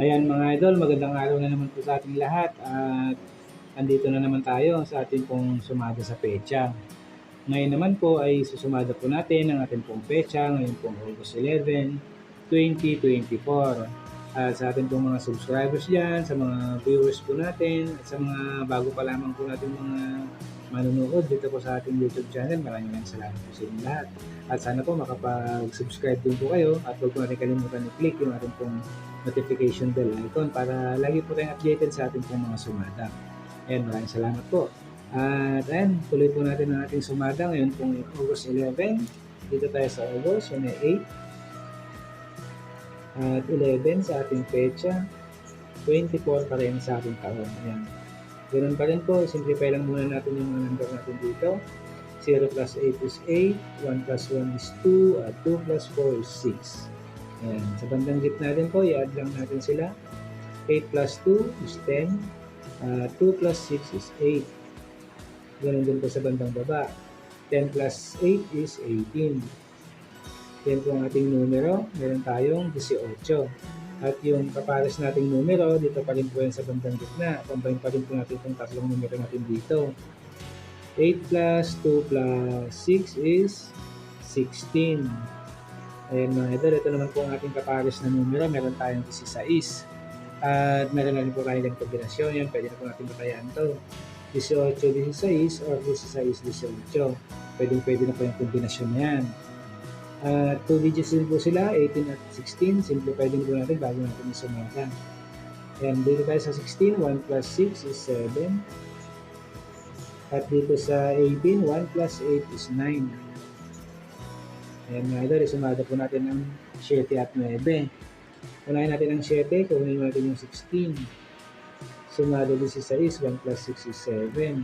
Ayan mga idol, magandang araw na naman po sa ating lahat at andito na naman tayo sa ating pong sumada sa pecha. Ngayon naman po ay susumada po natin ang ating pong pecha ngayon pong August 11, 2024. At sa ating pong mga subscribers dyan, sa mga viewers po natin, at sa mga bago pa lamang po natin mga manunood dito po sa ating YouTube channel, maraming salamat po sa inyong lahat. At sana po makapag-subscribe din po kayo at huwag po natin kalimutan i-click yung ating pong notification bell icon para lagi po tayong updated sa ating pong mga sumada. Ayan, maraming salamat po. At ayan, tuloy po natin ang ating sumada ngayon pong August 11. Dito tayo sa August, yun ay 8. At 11 sa ating pecha. 24 pa rin sa ating taon. Ayan. Ganun pa rin po, simplify lang muna natin yung mga number natin dito. 0 plus 8 is 8, 1 plus 1 is 2, at 2 plus 4 is 6. Ayan. Sa bandang gitna din po, i-add lang natin sila. 8 plus 2 is 10, uh, 2 plus 6 is 8. Ganun din po sa bandang baba. 10 plus 8 is 18. Yan po ang ating numero. Meron tayong 18. At yung kapares nating numero, dito pa rin po yan sa bandang gitna. Combine pa rin po natin itong tatlong numero natin dito. 8 plus 2 plus 6 is 16. Ayan mga idol, ito naman po ang ating kapares na numero. Meron tayong 16. At meron na rin po tayo ng kombinasyon. Yan, pwede na po natin batayan to. 18-16 or 16-18. Pwede, pwede na po yung kombinasyon na yan. At 2 digits din po sila, 18 at 16. Simplify din po natin bago natin isumada. Ayan, dito tayo sa 16, 1 plus 6 is 7. At dito sa 18, 1 plus 8 is 9. Ayan mga idol, isumada po natin ang 7 at 9. Unahin natin ang 7, kunin natin yung 16. Sumada din si 6, 1 plus 6 is 7.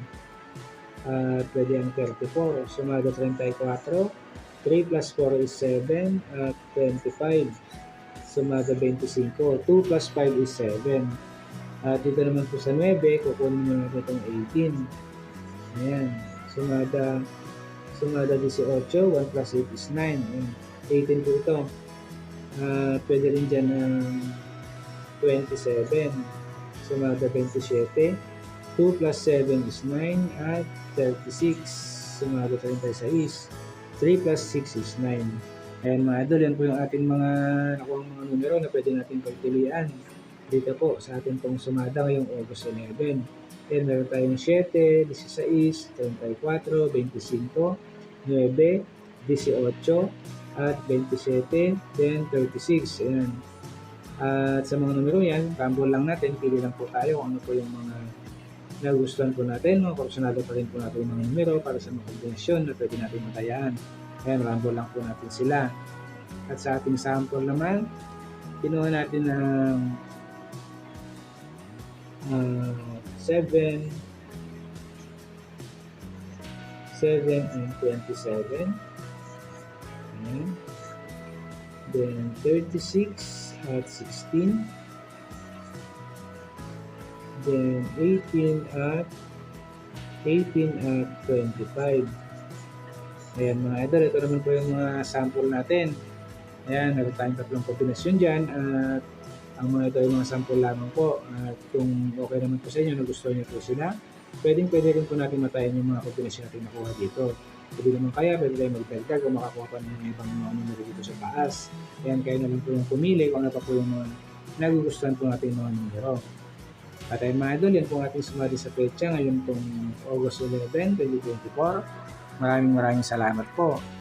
At pwede ang 34. Sumada 34, 3 plus 4 is 7 at 25. Sumada 25. 2 plus 5 is 7. At dito naman po sa 9, kukunin mo natin itong 18. Ayan. Sumada, sumada 18. 1 plus 8 is 9. Ayan. 18 po ito. At pwede rin dyan ng 27. Sumada 27. 2 plus 7 is 9 at 36. Sumada 36. 3 plus 6 is 9. Ayan mga idol, yan po yung ating mga nakuha mga numero na pwede natin pagpilian dito po sa ating pong sumada ngayong August 11. Ayan, meron tayong 7, 16, 34, 25, 9, 18, at 27, then 36. Ayan. At sa mga numero yan, rumble lang natin, pili lang po tayo kung ano po yung mga nagustuhan po natin, mga kursunado pa rin po natin yung mga numero para sa mga kombinasyon na pwede natin matayaan. Ayan, rumble lang po natin sila. At sa ating sample naman, kinuha natin ng uh, 7, 7 and 27. Ayan. Then 36 at 16. Then 18 at 18 at 25. Ayan mga idol, ito naman po yung mga sample natin. Ayan, meron tayong tatlong kombinasyon dyan at ang mga ito ay mga sample lamang po. At kung okay naman po sa inyo, nagustuhan niyo po sila, pwedeng pwede rin po natin matayin yung mga kombinasyon natin nakuha dito. Pwede naman kaya, pwede tayo magdagdag kung makakuha pa ng ibang mga numero dito sa taas. Ayan, kayo naman po yung pumili kung ano pa po yung mga nagugustuhan po natin mga numero. At ayun mga idol, yan po ating sumali sa petsa ngayon pong August 11, 2024. Maraming maraming salamat po.